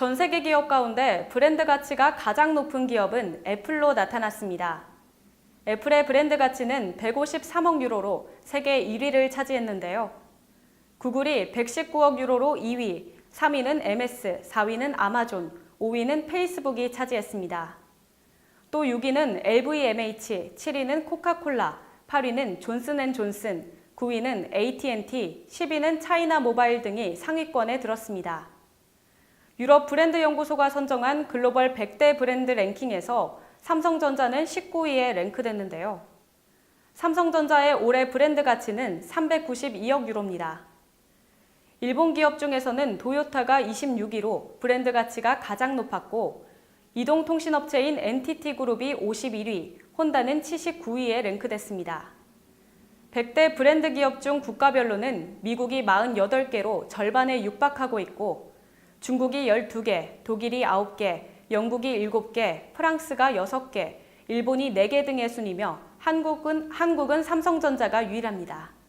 전 세계 기업 가운데 브랜드 가치가 가장 높은 기업은 애플로 나타났습니다. 애플의 브랜드 가치는 153억 유로로 세계 1위를 차지했는데요. 구글이 119억 유로로 2위, 3위는 MS, 4위는 아마존, 5위는 페이스북이 차지했습니다. 또 6위는 LVMH, 7위는 코카콜라, 8위는 존슨앤존슨, 9위는 AT&T, 10위는 차이나 모바일 등이 상위권에 들었습니다. 유럽 브랜드 연구소가 선정한 글로벌 100대 브랜드 랭킹에서 삼성전자는 19위에 랭크됐는데요. 삼성전자의 올해 브랜드 가치는 392억 유로입니다. 일본 기업 중에서는 도요타가 26위로 브랜드 가치가 가장 높았고 이동통신업체인 NTT 그룹이 51위, 혼다는 79위에 랭크됐습니다. 100대 브랜드 기업 중 국가별로는 미국이 48개로 절반에 육박하고 있고 중국이 12개, 독일이 9개, 영국이 7개, 프랑스가 6개, 일본이 4개 등의 순이며 한국은, 한국은 삼성전자가 유일합니다.